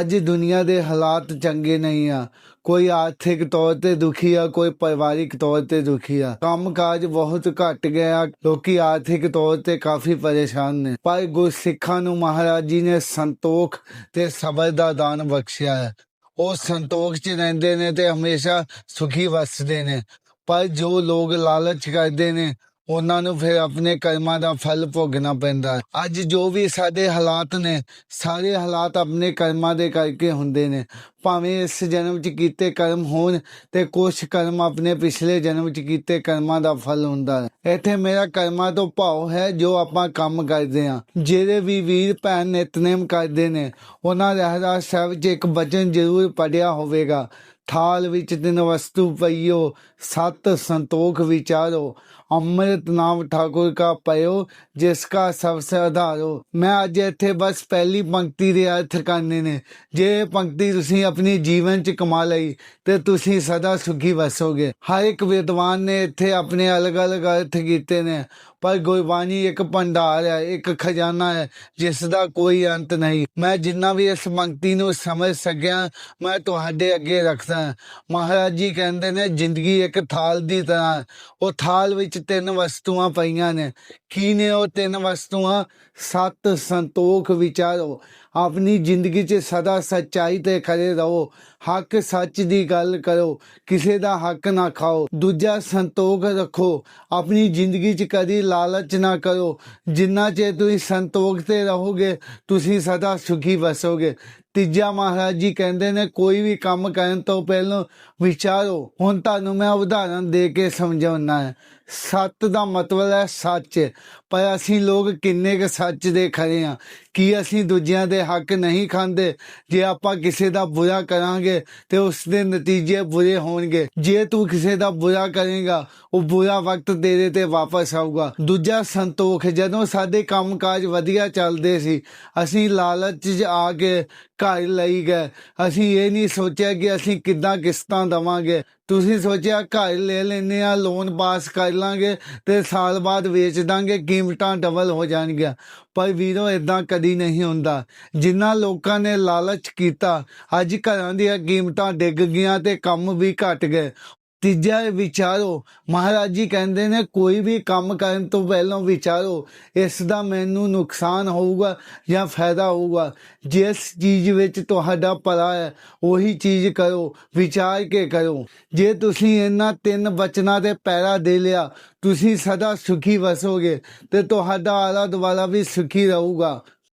ਅੱਜ ਦੁਨੀਆ ਦੇ ਹਾਲਾਤ ਚੰਗੇ ਨਹੀਂ ਆ। ਕੋਈ ਆਰਥਿਕ ਤੌਰ ਤੇ ਦੁਖੀ ਆ, ਕੋਈ ਪਰਿਵਾਰਿਕ ਤੌਰ ਤੇ ਦੁਖੀ ਆ। ਕੰਮਕਾਜ ਬਹੁਤ ਘਟ ਗਿਆ ਲੋਕੀ ਆਰਥਿਕ ਤੌਰ ਤੇ ਕਾਫੀ ਪਰੇਸ਼ਾਨ ਨੇ। ਪਰ ਗੁਰਸਿੱਖਾਂ ਨੂੰ ਮਹਾਰਾਜ ਜੀ ਨੇ ਸੰਤੋਖ ਤੇ ਸਬਰ ਦਾ ਦਾਨ ਬਖਸ਼ਿਆ ਹੈ। ਉਹ ਸੰਤੋਖ 'ਚ ਰਹਿੰਦੇ ਨੇ ਤੇ ਹਮੇਸ਼ਾ ਸੁਖੀ ਵਸਦੇ ਨੇ। ਪਰ ਜੋ ਲੋਕ ਲਾਲਚ ਕਰਦੇ ਨੇ ਉਹਨਾਂ ਨੂੰ ਫਿਰ ਆਪਣੇ ਕਰਮਾਂ ਦਾ ਫਲ ਭੋਗਣਾ ਪੈਂਦਾ ਅੱਜ ਜੋ ਵੀ ਸਾਡੇ ਹਾਲਾਤ ਨੇ, ਸਾਰੇ ਹਾਲਾਤ ਆਪਣੇ ਕਰਮਾਂ ਦੇ ਕਰਕੇ ਹੁੰਦੇ ਨੇ। ਭਾਵੇਂ ਇਸ ਜਨਮ 'ਚ ਕੀਤੇ ਕਰਮ ਹੋਣ ਤੇ ਕੁਛ ਕਰਮ ਆਪਣੇ ਪਿਛਲੇ ਜਨਮ 'ਚ ਕੀਤੇ ਕਰਮਾਂ ਦਾ ਫਲ ਹੁੰਦਾ ਹੈ। ਇੱਥੇ ਮੇਰਾ ਕਰਮਾਂ ਤੋਂ ਭਾਵ ਹੈ ਜੋ ਆਪਾਂ ਕੰਮ ਕਰਦੇ ਆ ਜਿਹੜੇ ਵੀ ਵੀਰ ਭੈਣ ਨਿਤਨੇਮ ਕਰਦੇ ਨੇ, ਉਹਨਾਂ ਰਹਿਰਾਸ ਸਾਹਿਬ 'ਚ ਇੱਕ ਬਚਨ ਜ਼ਰੂਰ ਪੜਿਆ ਹੋਵੇਗਾ। ਥਾਲ ਵਿੱਚ ਤਿੰਨ ਵਸਤੂ ਪਈਓ, ਸਤ ਸੰਤੋਖ ਵਿਚਾਰੋ। ਅੰਮ੍ਰਿਤ ਨਾਮ ਠਾਕੁਰ ਕਾ ਪਇਓ, ਜਿਸ ਕਾ ਸਭ ਸੇ ਆਧਾਰੋ ਮੈਂ ਅੱਜ ਇੱਥੇ ਬਸ ਪਹਿਲੀ ਪੰਕਤੀ ਦੇ ਅਰਥ ਕਰਨੇ ਨੇ। ਜੇ ਇਹ ਪੰਕਤੀ ਤੁਸੀਂ ਆਪਣੀ ਜੀਵਨ ਚ ਕਮਾ ਲਈ, ਤੇ ਤੁਸੀਂ ਸਦਾ ਸੁਖੀ ਵਸੋਗੇ। ਹਰ ਇੱਕ ਵਿਦਵਾਨ ਨੇ ਇੱਥੇ ਆਪਣੇ ਅਲੱਗ-ਅਲੱਗ ਅਰਥ ਕੀਤੇ ਨੇ। ਪਰ ਗੁਰਬਾਣੀ ਇੱਕ ਭੰਡਾਰ ਹੈ, ਇੱਕ ਖਜ਼ਾਨਾ ਹੈ, ਜਿਸ ਦਾ ਕੋਈ ਅੰਤ ਨਹੀਂ। ਮੈਂ ਜਿੰਨਾ ਵੀ ਇਸ ਪੰਕਤੀ ਨੂੰ ਸਮਝ ਸਕਿਆ, ਮੈਂ ਤੁਹਾਡੇ ਅੱਗੇ ਰੱਖਦਾ ਮਹਾਰਾਜ ਜੀ ਕਹਿੰਦੇ ਨੇ, ਜ਼ਿੰਦਗੀ ਇੱਕ ਥਾਲ ਦੀ ਤਰ੍ਹਾਂ ਉਹ ਥਾਲ ਵਿੱਚ ਤਿੰਨ ਵਸਤੂਆਂ ਪਈਆਂ ਨੇ। ਕੀ ਨੇ ਉਹ ਤਿੰਨ ਵਸਤੂਆਂ? ਸਤ ਸੰਤੋਖ ਵਿਚਾਰੋ। ਆਪਣੀ ਜ਼ਿੰਦਗੀ 'ਚ ਸਦਾ ਸੱਚਾਈ ਤੇ ਖੜੇ ਰਹੋ। ਹੱਕ ਸੱਚ ਦੀ ਗੱਲ ਕਰੋ। ਕਿਸੇ ਦਾ ਹੱਕ ਨਾ ਖਾਓ। ਦੂਜਾ ਸੰਤੋਖ ਰੱਖੋ। ਆਪਣੀ ਜ਼ਿੰਦਗੀ 'ਚ ਕਦੀ ਲਾਲਚ ਨਾ ਕਰੋ। ਜਿੰਨਾ ਚਿਰ ਤੁਸੀਂ ਸੰਤੋਖ ਤੇ ਰਹੋਗੇ, ਤੁਸੀਂ ਸਦਾ ਸੁਖੀ ਵਸੋਗੇ। ਤੀਜਾ ਮਹਾਰਾਜ ਜੀ ਕਹਿੰਦੇ ਨੇ, ਕੋਈ ਵੀ ਕੰਮ ਕਰਨ ਤੋਂ ਪਹਿਲਾਂ ਵਿਚਾਰੋ, ਹੁਣ ਤੁਹਾਨੂੰ ਮੈਂ ਉਦਾਹਰਨ ਦੇ ਕੇ ਸਮਝਾਉਣਾ ਹੈ। ਸੱਤ ਦਾ ਮਤਲਬ ਹੈ ਸੱਚ, ਪਰ ਅਸੀਂ ਲੋਕ ਕਿੰਨੇ ਕੁ ਸੱਚ ਦੇ ਖਰੇ ਆ ਕੀ ਅਸੀਂ ਦੂਜਿਆਂ ਦੇ ਹੱਕ ਨਹੀਂ ਖਾਂਦੇ? ਜੇ ਆਪਾਂ ਕਿਸੇ ਦਾ ਬੁਰਾ ਕਰਾਂਗੇ, ਤੇ ਉਸ ਦੇ ਨਤੀਜੇ ਬੁਰੇ ਹੋਣਗੇ। ਜੇ ਤੂੰ ਕਿਸੇ ਦਾ ਬੁਰਾ ਕਰੇਗਾ, ਉਹ ਬੁਰਾ ਵਕਤ ਤੇਰੇ ਤੇ ਵਾਪਸ ਆਊਗਾ। ਦੂਜਾ ਸੰਤੋਖ, ਜਦੋਂ ਸਾਡੇ ਕੰਮਕਾਜ ਵਧੀਆ ਚੱਲਦੇ ਸੀ, ਅਸੀਂ ਲਾਲਚ 'ਚ ਆ ਕੇ ਘਰ ਲਈ ਗਏ। ਅਸੀਂ ਇਹ ਨਹੀਂ ਸੋਚਿਆ ਕਿ ਅਸੀਂ ਕਿੱਦਾਂ ਕਿਸ਼ਤਾਂ ਦਵਾਂਗੇ। ਤੁਸੀਂ ਸੋਚਿਆ ਘਰ ਲੈ ਲੈਨੇ ਆ ਲੋਨ ਪਾਸ ਕਰ ਲਾਂਗੇ ਤੇ ਸਾਲ ਬਾਅਦ ਵੇਚ ਦਾਂਗੇ, ਕੀਮਤਾਂ ਡਬਲ ਹੋ ਜਾਣਗੀਆਂ। ਪਰ ਵੀਰੋ ਇਦਾਂ ਕਦੀ ਨਹੀਂ ਹੁੰਦਾ। ਜਿਨ੍ਹਾਂ ਲੋਕਾਂ ਨੇ ਲਾਲਚ ਕੀਤਾ, ਅੱਜ ਘਰਾਂ ਦੀਆਂ ਕੀਮਤਾਂ ਡਿੱਗ ਗਈਆਂ ਤੇ ਕੰਮ ਵੀ ਘਟ ਗਏ। ਤੀਜਾ ਵਿਚਾਰੋ, ਮਹਾਰਾਜ ਜੀ ਕਹਿੰਦੇ ਨੇ ਕੋਈ ਵੀ ਕੰਮ ਕਰਨ ਤੋਂ ਪਹਿਲਾਂ ਵਿਚਾਰੋ, ਇਸ ਦਾ ਮੈਨੂੰ ਨੁਕਸਾਨ ਹੋਊਗਾ ਜਾਂ ਫਾਇਦਾ ਹੋਊਗਾ। ਜਿਸ ਚੀਜ਼ ਵਿੱਚ ਤੁਹਾਡਾ ਭਲਾ ਹੈ, ਉਹੀ ਚੀਜ਼ ਕਰੋ, ਵਿਚਾਰ ਕੇ ਕਰੋ। ਜੇ ਤੁਸੀਂ ਇਹਨਾਂ ਤਿੰਨ ਬਚਨਾਂ ਦੇ ਪੈਰਾ ਦੇ ਲਿਆ, ਤੁਸੀਂ ਸਦਾ ਸੁਖੀ ਵਸੋਗੇ ਤੇ ਤੁਹਾਡਾ ਆਲਾ ਦੁਆਲਾ ਵੀ ਸੁਖੀ ਰਹੂਗਾ।